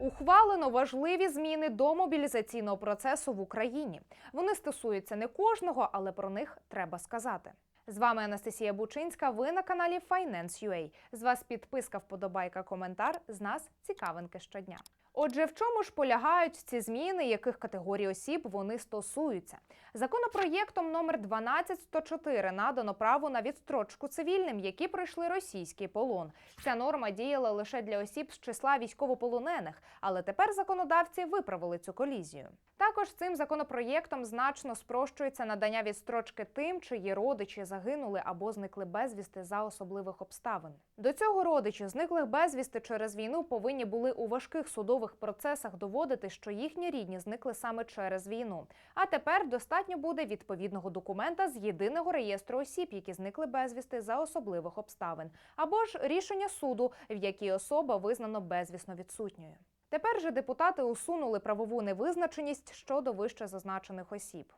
Ухвалено важливі зміни до мобілізаційного процесу в Україні. Вони стосуються не кожного, але про них треба сказати. З вами Анастасія Бучинська. Ви на каналі Finance.ua. З вас підписка, вподобайка, коментар. З нас цікавинки щодня. Отже, в чому ж полягають ці зміни, яких категорій осіб вони стосуються? Законопроєктом номер 12104 надано право на відстрочку цивільним, які пройшли російський полон. Ця норма діяла лише для осіб з числа військовополонених, але тепер законодавці виправили цю колізію. Також цим законопроєктом значно спрощується надання відстрочки тим, чиї родичі загинули або зникли безвісти за особливих обставин. До цього родичі зниклих безвісти через війну повинні були у важких судових процесах доводити, що їхні рідні зникли саме через війну. А тепер достатньо буде відповідного документа з єдиного реєстру осіб, які зникли безвісти за особливих обставин, або ж рішення суду, в якій особа визнано безвісно відсутньою. Тепер же депутати усунули правову невизначеність щодо вище зазначених осіб.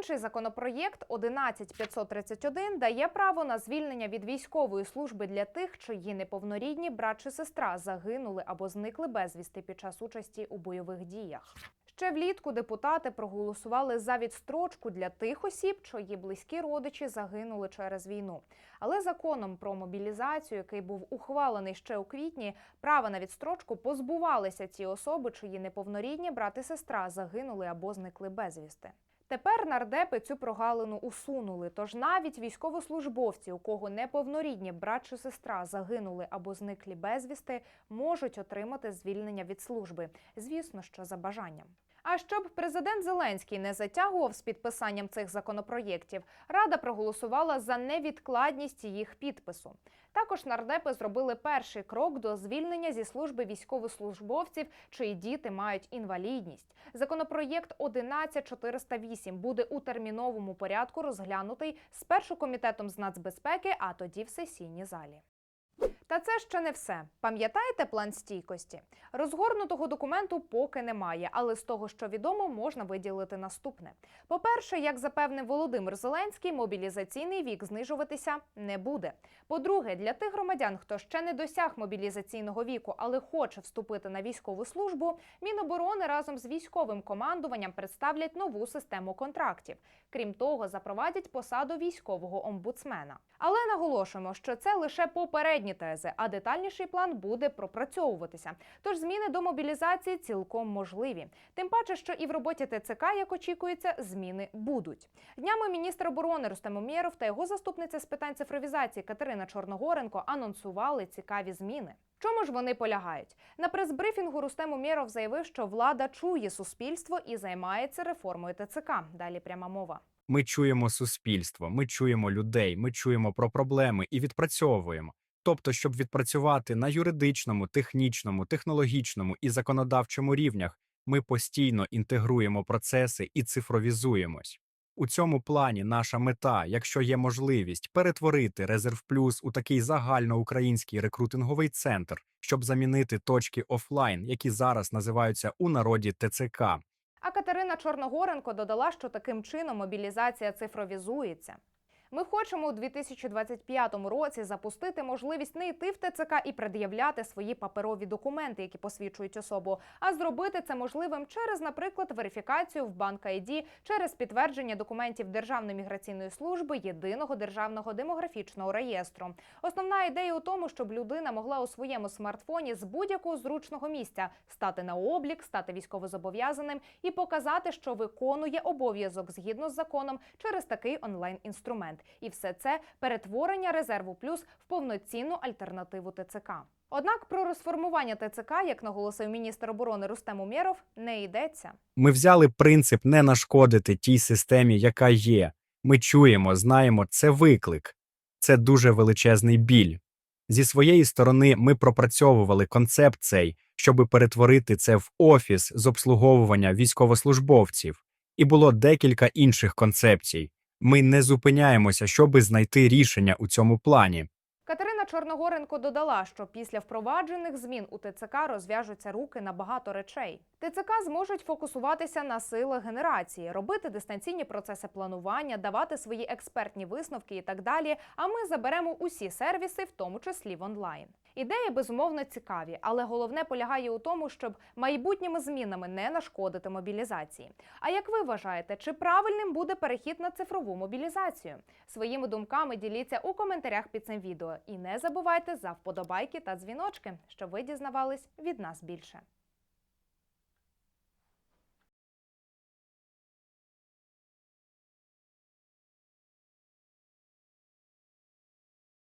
Інший законопроєкт 11531 дає право на звільнення від військової служби для тих, чиї неповнорідні брат чи сестра загинули або зникли безвісти під час участі у бойових діях. Ще влітку депутати проголосували за відстрочку для тих осіб, чиї близькі родичі загинули через війну. Але законом про мобілізацію, який був ухвалений ще у квітні, права на відстрочку позбувалися ці особи, чиї неповнорідні брат і сестра загинули або зникли безвісти. Тепер нардепи цю прогалину усунули. Тож навіть військовослужбовці, у кого неповнорідні брат чи сестра загинули або зниклі безвісти, можуть отримати звільнення від служби. Звісно, що за бажанням. А щоб президент Зеленський не затягував з підписанням цих законопроєктів, Рада проголосувала за невідкладність їх підпису. Також нардепи зробили перший крок до звільнення зі служби військовослужбовців, чиї діти мають інвалідність. Законопроєкт 11408 буде у терміновому порядку розглянутий спершу комітетом з нацбезпеки, а тоді в сесійній залі. Та це ще не все. Пам'ятаєте план стійкості? Розгорнутого документу поки немає, але з того, що відомо, можна виділити наступне. По-перше, як запевнив Володимир Зеленський, мобілізаційний вік знижуватися не буде. По-друге, для тих громадян, хто ще не досяг мобілізаційного віку, але хоче вступити на військову службу, Міноборони разом з військовим командуванням представлять нову систему контрактів. Крім того, запровадять посаду військового омбудсмена. Але наголошуємо, що це лише попередні тези, а детальніший план буде пропрацьовуватися. Тож зміни до мобілізації цілком можливі. Тим паче, що і в роботі ТЦК, як очікується, зміни будуть. Днями міністр оборони Рустем Умєров та його заступниця з питань цифровізації Катерина Чорногоренко анонсували цікаві зміни. Чому ж вони полягають? На прес-брифінгу Рустем Умєров заявив, що влада чує суспільство і займається реформою ТЦК. Далі пряма мова. Ми чуємо суспільство, ми чуємо людей, ми чуємо про проблеми і відпрацьовуємо. Тобто, щоб відпрацювати на юридичному, технічному, технологічному і законодавчому рівнях, ми постійно інтегруємо процеси і цифровізуємось. У цьому плані наша мета, якщо є можливість, перетворити Резерв Плюс у такий загальноукраїнський рекрутинговий центр, щоб замінити точки офлайн, які зараз називаються у народі ТЦК. А Катерина Чорногоренко додала, що таким чином мобілізація цифровізується. Ми хочемо у 2025 році запустити можливість не йти в ТЦК і пред'являти свої паперові документи, які посвідчують особу, а зробити це можливим через, наприклад, верифікацію в банк ID, через підтвердження документів Державної міграційної служби єдиного державного демографічного реєстру. Основна ідея у тому, щоб людина могла у своєму смартфоні з будь-якого зручного місця стати на облік, стати військовозобов'язаним і показати, що виконує обов'язок згідно з законом через такий онлайн-інструмент. І все це перетворення резерву плюс в повноцінну альтернативу ТЦК. Однак про розформування ТЦК, як наголосив міністр оборони Рустем Умєров, не йдеться. Ми взяли принцип не нашкодити тій системі, яка є. Ми чуємо, знаємо, це виклик, це дуже величезний біль. Зі своєї сторони, ми пропрацьовували концепт цей, щоби перетворити це в офіс з обслуговування військовослужбовців, і було декілька інших концепцій. Ми не зупиняємося, щоби знайти рішення у цьому плані. Катерина Чорногоренко додала, що після впроваджених змін у ТЦК розв'яжуться руки на багато речей. ТЦК зможуть фокусуватися на силах генерації, робити дистанційні процеси планування, давати свої експертні висновки і так далі. А ми заберемо усі сервіси, в тому числі в онлайн. Ідеї безумовно цікаві, але головне полягає у тому, щоб майбутніми змінами не нашкодити мобілізації. А як ви вважаєте, чи правильним буде перехід на цифрову мобілізацію? Своїми думками діліться у коментарях під цим відео. І не забувайте за вподобайки та дзвіночки, щоб ви дізнавались від нас більше.